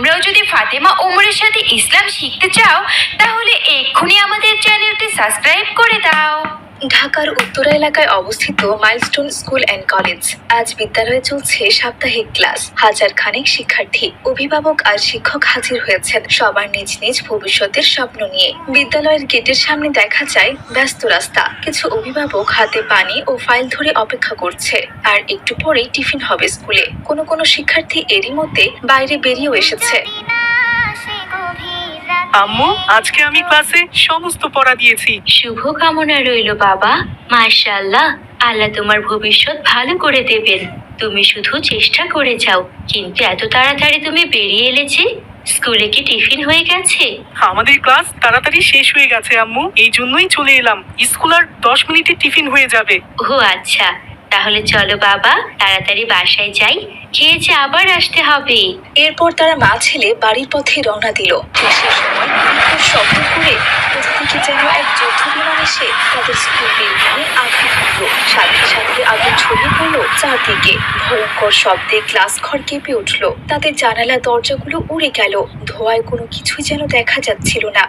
তোমরাও যদি ফাতেমা ওমরের সাথে ইসলাম শিখতে চাও, তাহলে এক্ষুনি আমাদের চ্যানেলটি সাবস্ক্রাইব করে দাও। ঢাকার উত্তরা এলাকায় অবস্থিত মাইলস্টোন স্কুল অ্যান্ড কলেজ। আজ বিদ্যালয়ে চলছে সাপ্তাহিক ক্লাস। হাজার খানেক শিক্ষার্থী, অভিভাবক আর শিক্ষক হাজির হয়েছেন সবার নিজ নিজ ভবিষ্যতের স্বপ্ন নিয়ে। বিদ্যালয়ের গেটের সামনে দেখা যায় ব্যস্ত রাস্তা। কিছু অভিভাবক হাতে পানি ও ফাইল ধরে অপেক্ষা করছে। আর একটু পরেই টিফিন হবে স্কুলে। কোনো কোনো শিক্ষার্থী এরই মধ্যে বাইরে বেরিয়েও এসেছে। আম্মু আজকে আমি ক্লাসে সমস্ত পড়া দিয়েছি। শুভ কামনা রইল বাবা। মাশাআল্লাহ আল্লাহ তোমার ভবিষ্যৎ ভালো করে দেবেন। তুমি শুধু চেষ্টা করে যাও কিন্তু এত তাড়াতাড়ি তুমি বেরিয়ে এলেছে? স্কুলে কি টিফিন হয়ে গেছে? আমাদের ক্লাস তাড়াতাড়ি শেষ হয়ে গেছে আম্মু। এই জন্যই চলে এলাম। স্কুল আর দশ মিনিটে টিফিন হয়ে যাবে। ও আচ্ছা তাহলে চলো বাবা তাড়াতাড়ি বাসায় যাই। খেয়েছে আবার আসতে হবে। এরপর তারা মা ছেলে বাড়ির পথে রওনা দিল। সে শব্দ করে কোথা যেন এক যুদ্ধ এসে তাদের স্কুল বিল্ডিংয়ে আঘাত করল সাথে সাথে আগুন ছড়িয়ে পড়ল চারদিকে ভয়ঙ্কর শব্দে ক্লাস ঘর কেঁপে উঠল তাদের জানালা দরজাগুলো উড়ে গেল ধোঁয়ায় কোনো কিছুই যেন দেখা যাচ্ছিল না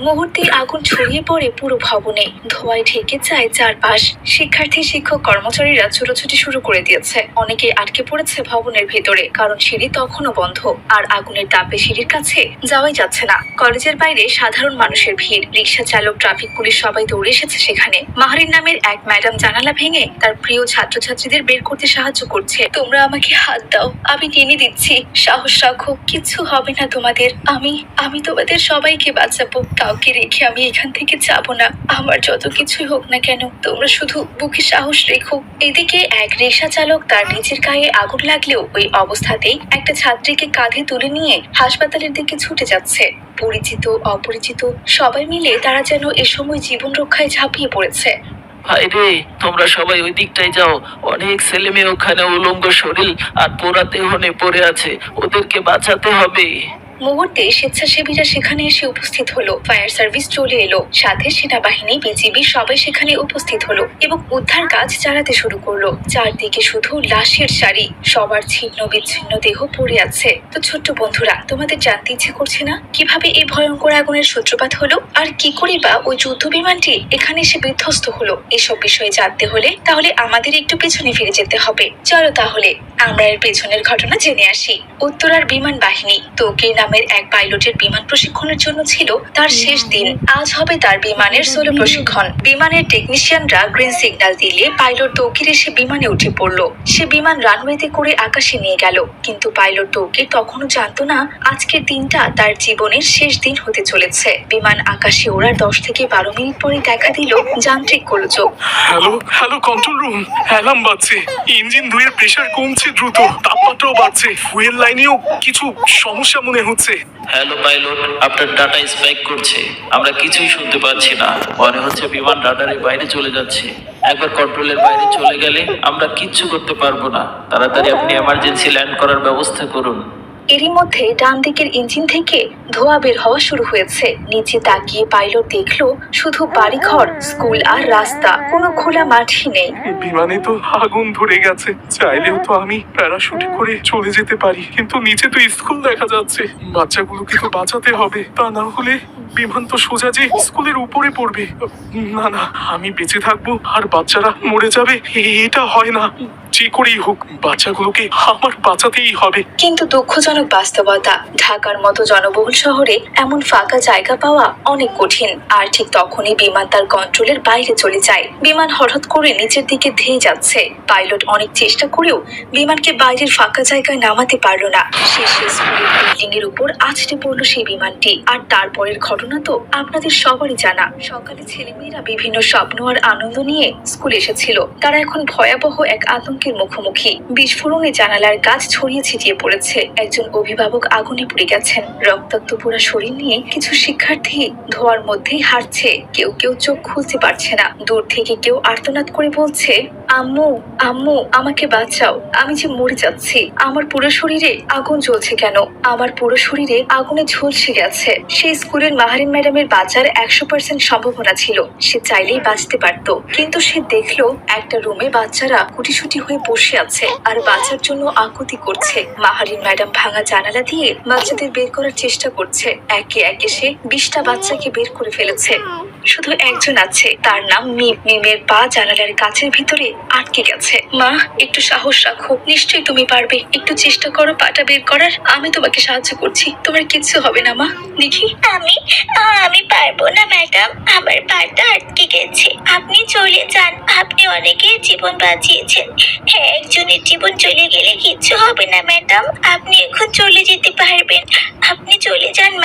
মুহূর্তে আগুন ছড়িয়ে পড়ে পুরো ভবনে। ধোঁয়ায় ঢেকে যায় চারপাশ। শিক্ষার্থী, শিক্ষক, কর্মচারীরা ছুটোছুটি শুরু করে দিয়েছে। অনেকে আটকে পড়েছে ভবনের ভেতরে, কারণ সিঁড়ি তখনও বন্ধ। আর আগুনের তাপে সিঁড়ির কাছে যাওয়াই যাচ্ছে না। কলেজের বাইরে সাধারণ মানুষের ভিড়। রিক্সা চালক, ট্রাফিক পুলিশ সবাই দৌড়ে এসেছে সেখানে। মাহারিন নামের এক ম্যাডাম জানালা ভেঙে তার প্রিয় ছাত্রছাত্রীদের বের করতে সাহায্য করছে। তোমরা আমাকে হাত দাও, আমি টেনে দিচ্ছি। সাহস রাখো কিচ্ছু হবে না তোমাদের। আমি আমি তোমাদের সবাইকে বাঁচাবো। কাউকে রেখে আমি এখান থেকে যাব না। আমার যত কিছুই হোক না কেন, তোমরা শুধু বুকে সাহস রেখো। এদিকে এক রিক্সা চালক তার নিজের গায়ে আগুন লাগলেও ওই অবস্থাতেই একটা ছাত্রীকে কাঁধে তুলে নিয়ে হাসপাতালের দিকে ছুটে যাচ্ছে। পরিচিত, অপরিচিত, সবাই মিলে তারা যেন এ সময় জীবন রক্ষায় ঝাঁপিয়ে পড়েছে। ভাই রে, তোমরা সবাই ওই দিকটায় যাও। অনেক ছেলে মেয়ে ওখানে উলঙ্গ শরীর আর পোড়াতে হনে পড়ে আছে। ওদেরকে বাঁচাতে হবে। মুহূর্তে স্বেচ্ছাসেবীরা সেখানে এসে উপস্থিত হলো। ফায়ার সার্ভিস চলে এলো। সাথে সেনাবাহিনী, বিজিবি সবাই সেখানে উপস্থিত হলো এবং উদ্ধার কাজ চালাতে শুরু করল। চারদিকে শুধু লাশের সারি। সবার ছিন্ন বিচ্ছিন্ন দেহ পড়ে আছে। তো ছোট্ট বন্ধুরা, তোমাদের জানতে ইচ্ছে করছে না? কীভাবে এই ভয়ঙ্কর আগুনের সূত্রপাত হলো? আর কি করে বা ওই যুদ্ধ বিমানটি এখানে এসে বিধ্বস্ত হলো? এসব বিষয়ে জানতে হলে তাহলে আমাদের একটু পেছনে ফিরে যেতে হবে। চলো তাহলে। আমরা এর পেছনের ঘটনা জেনে আসি। উত্তরার বিমান বাহিনী তোকে নামের এক পাইলটের বিমান প্রশিক্ষণের জন্য ছিল তার শেষ দিন। আজ হবে তার বিমানের সোলো প্রশিক্ষণ। বিমানের টেকনিশিয়ানরা গ্রিন সিগন্যাল দিলে পাইলট তৌকির এসে বিমানে উঠে পড়ল। সে বিমান রানওয়েতে করে আকাশে নিয়ে গেল। কিন্তু পাইলট তৌকির তখনও জানতো না, আজকের দিনটা তার জীবনের শেষ দিন হতে চলেছে। বিমান আকাশে ওড়ার দশ থেকে বারো মিনিট পরে দেখা দিল যান্ত্রিক গোলযোগ। Hello hello control room alarm বাজছে। ইঞ্জিন দুয়ের প্রেসার কমছে। দ্রুত, তাপমাত্রাও বাড়ছে ফুয়েল লাইনেও কিছু সমস্যা মনে হচ্ছে। হ্যালো পাইলট আপনার ডাটা স্পাইক করছে। আমরা কিছুই শুনতে পাচ্ছি না। মনে হচ্ছে বিমান রাডারের বাইরে চলে যাচ্ছে। একবার কন্ট্রোলের বাইরে চলে গেলে আমরা কিচ্ছু করতে পারব না। তাড়াতাড়ি আপনি এমার্জেন্সি ল্যান্ড করার ব্যবস্থা করুন। এরই মধ্যে ডান দিকের ইঞ্জিন থেকে ধোয়া বের হওয়া শুরু হয়েছে। নিচে তাকিয়ে পাইলট দেখল, শুধু বাড়িঘর, স্কুল আর রাস্তা, কোনো খোলা মাঠই নেই। বিমানে তো আগুন ধরে গেছে। চাইলেও তো আমি প্যারাশুটে করে চলে যেতে পারি। কিন্তু নিচে তো স্কুল দেখা যাচ্ছে। বাচ্চাগুলোকে তো বাঁচাতে হবে। তা না হলে বিমান তো সোজা যে স্কুলের উপরে পড়বে। না না, আমি বেঁচে থাকব আর বাচ্চারা মরে যাবে। এটা হয় না। যে করেই হোক, বাচ্চাগুলোকে আমার বাঁচাতেই হবে। কিন্তু দুঃখজনক বাস্তবতা, ঢাকার মতো জনবহুল শহরে এমন ফাঁকা জায়গা পাওয়া অনেক কঠিন। আর ঠিক তখনই বিমান তার কন্ট্রোলের বাইরে চলে যায়। বিমান হঠাৎ করে নিচের দিকে ধেয়ে যাচ্ছে। পাইলট অনেক চেষ্টা করেও বিমানকে বাইরের ফাঁকা জায়গায় নামাতে পারল না। শেষে স্কুলের বিল্ডিং এর উপর আছড়ে পড়ল সেই বিমানটি। আর তারপরের ঘটনা তো আপনাদের সবারই জানা। সকালে ছেলেমেয়েরা বিভিন্ন স্বপ্ন আর আনন্দ নিয়ে স্কুলে এসেছিল। তারা এখন ভয়াবহ এক আতঙ্কে শোকের মুখোমুখি। বিস্ফোরণে জানালার গাছ ছড়িয়ে ছিটিয়ে পড়েছে। একজন অভিভাবক আগুনে পুড়ে গেছেন। রক্তাক্ত পোড়া শরীর নিয়ে কিছু শিক্ষার্থী ধোয়ার মধ্যেই হারছে কেউ কেউ চোখ খুলতে পারছে না। দূর থেকে কেউ আর্তনাদ করে বলছে, আম্মু আম্মু, আমাকে বাঁচাও। আমি যে মরে যাচ্ছি, আমার পুরো শরীরে আগুন জ্বলছে কেন? আমার পুরো শরীরে আগুনে ঝলসে গেছে। সেই স্কুলের মাহারিন ম্যাডামের বাঁচার একশো পার্সেন্ট সম্ভাবনা ছিল। সে চাইলেই বাঁচতে পারতো। কিন্তু সে দেখল, একটা রুমে বাচ্চারা কুটিসুটি হয়ে বসে আছে আর বাঁচার জন্য আকুতি করছে। মাহারিন ম্যাডাম ভাঙা জানালা দিয়ে বাচ্চাদের বের করার চেষ্টা করছে। একে একে সে বিশটা বাচ্চাকে বের করে ফেলেছে। শুধু একজন আছে, তার নাম মিম। মিমের পা জানালার গাছের ভিতরে আটকে গেছে। মা, একটু সাহস রাখো। নিশ্চয়ই তুমি পারবে। একটু চেষ্টা করো পাটা বের করার। আমি তোমাকে সাহায্য করছি। তোমার কিচ্ছু হবে না, মা। দেখি। আমি আমি পারব না, ম্যাডাম। আমার পাটা আটকে গেছে। আপনি চলে যান। আপনি অনেকের জীবন বাঁচিয়েছেন। হ্যাঁ একজনের জীবন চলে গেলে কিচ্ছু হবে না ম্যাডাম। আপনি এখন চলে যেতে পারবেন।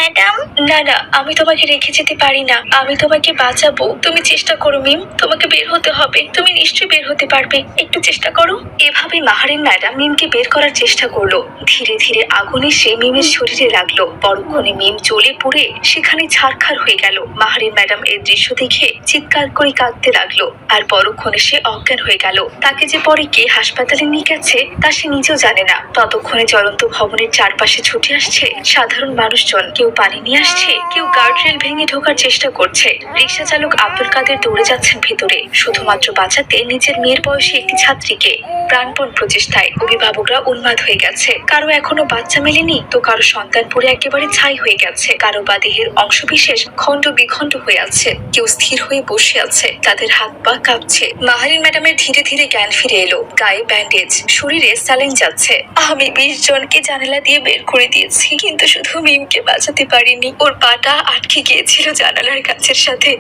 ম্যাডাম, না না, আমি তোমাকে রেখে যেতে পারি না। আমি তোমাকে বাঁচাবো। তুমি চেষ্টা করো, মিম। তোমাকে বের হতে হবে। তুমি নিশ্চয়ই বের হতে পারবে। একটু চেষ্টা করো। এভাবে মাহারিন ম্যাডাম মিমকে বের করার চেষ্টা করল। ধীরে ধীরে আগুনে সে মিমের শরীরে লাগল। পরক্ষণে মিম জ্বলে পুড়ে সেখানে ছারখার হয়ে গেল। মাহারিন ম্যাডাম এর দৃশ্য দেখে চিৎকার করে কাঁদতে লাগল। আর পরক্ষণে সে অজ্ঞান হয়ে গেল। তাকে যে পরে কে হাসপাতালে নিয়ে গেছে, তা সে নিজেও জানে না। ততক্ষণে জ্বলন্ত ভবনের চারপাশে ছুটে আসছে সাধারণ মানুষজন। কেউ পানি নিয়ে আসছে। কেউ গার্ডরেল ভেঙে ঢোকার চেষ্টা করছে। রিক্সা চালক আব্দুল কাদের দৌড়ে যাচ্ছেন ভেতরে। শুধুমাত্র বাঁচাতে নিজের মেয়ের বয়সী একটি ছাত্রীকে প্রাণপণ প্রচেষ্টায় অভিভাবকরা উন্মাদ হয়ে গেছে। কারও এখনও বাচ্চা মেলেনি, তো কারও সন্তান পরে একেবারে ছাই হয়ে গেছে। কারও বা দেহের অংশবিশেষ খণ্ড বিখণ্ড হয়ে আছে। কেউ স্থির হয়ে বসে আছে। তাদের হাত পা কাঁপছে। মাহারিন ম্যাডামের ধীরে ধীরে জ্ঞান ফিরে এলো। গায়ে ব্যান্ডেজ শরীরে স্যালাইন যাচ্ছে। আমি বিশ জনকে জানালা দিয়ে বের করে দিয়েছি, কিন্তু শুধু মিমকে বাঁচাতে পারিনি। ওর পাটা আটকে গিয়েছিল জানালার কাছের সাথে।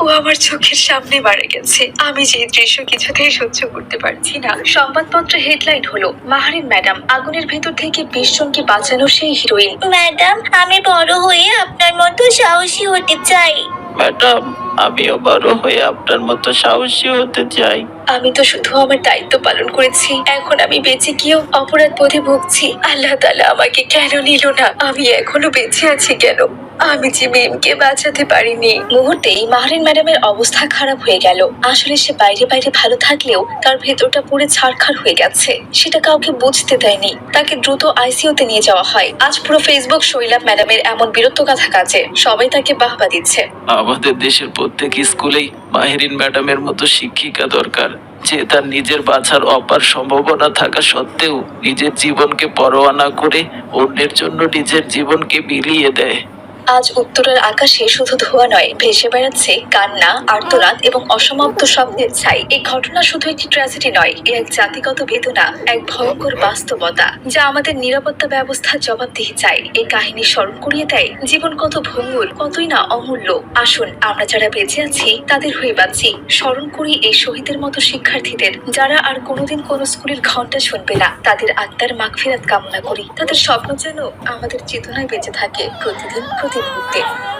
ও আমার চোখের সামনে মারা গেছে। আমি যে দৃশ্য কিছুতেই সহ্য করতে পারছি না। সংবাদপত্রে হেডলাইন হলো মাহারিন ম্যাডাম আগুনের ভেতর থেকে বিশ জনকে বাঁচানো সেই হিরোইন। ম্যাডাম আমি বড় হয়ে আপনার মতো সাহসী হতে চাই। ম্যাডাম আমিও বড় হয়ে আপনার মতো সাহসী হতে চাই। আমি তো শুধু আমার দায়িত্ব পালন করেছি। এখন আমি বেঁচে গিয়েও অপরাধ বোধে ভুগছি। আল্লাহ তালা আমাকে কেন নিল না? আমি এখনও বেঁচে আছি কেন? আমি যে মেমকে বাঁচাতে পারিনি। মুহূর্তেই মাহরিন ম্যাডামের অবস্থা খারাপ হয়ে গেল। আসলে সে বাইরে বাইরে ভালো থাকলেও তার ভেতরটা পুরো ছাড়খাড় হয়ে গেছে। সেটা কাউকে বুঝতে দেয়নি। তাকে দ্রুত আইসিইউতে নিয়ে যাওয়া হয়। আজ পুরো ফেসবুক শৈলাব ম্যাডামের এমন বীরত্ব কথা কাজে। সবাই তাকে বাহবা দিচ্ছে। আমাদের দেশের প্রত্যেক স্কুলেই মাহেরিন ম্যাডামের মতো শিক্ষিকা দরকার। যে তার নিজের বাঁচার অপার সম্ভাবনা থাকা সত্ত্বেও নিজের জীবনকে পরোয়া না করে অন্যের জন্য নিজের জীবনকে বিলিয়ে দেয়। আজ উত্তরের আকাশে শুধু ধোয়া নয়, ভেসে বেড়াচ্ছে কান্না, আর্তনাদ এবং অসমাপ্ত স্বপ্নের ছাই। এই ঘটনা শুধু একটি ট্র্যাজেডি নয়, এ এক জাতিগত বেদনা, এক ভয়ঙ্কর বাস্তবতা, যা আমাদের নিরাপত্তা ব্যবস্থার জবাবদিহি চাই এই কাহিনী স্মরণ করিয়ে দেয়, জীবন কত ভঙ্গুর, কতই না অমূল্য। আসুন, আমরা যারা বেঁচে আছি, তাদের হয়ে বাঁচি। স্মরণ করি এই শহীদের মতো শিক্ষার্থীদের, যারা আর কোনোদিন কোনো স্কুলের ঘণ্টা শুনবে না। তাদের আত্মার মাগফিরাত কামনা করি। তাদের স্বপ্ন যেন আমাদের চেতনায় বেঁচে থাকে। প্রতিদিন প্রতি মুহূর্তে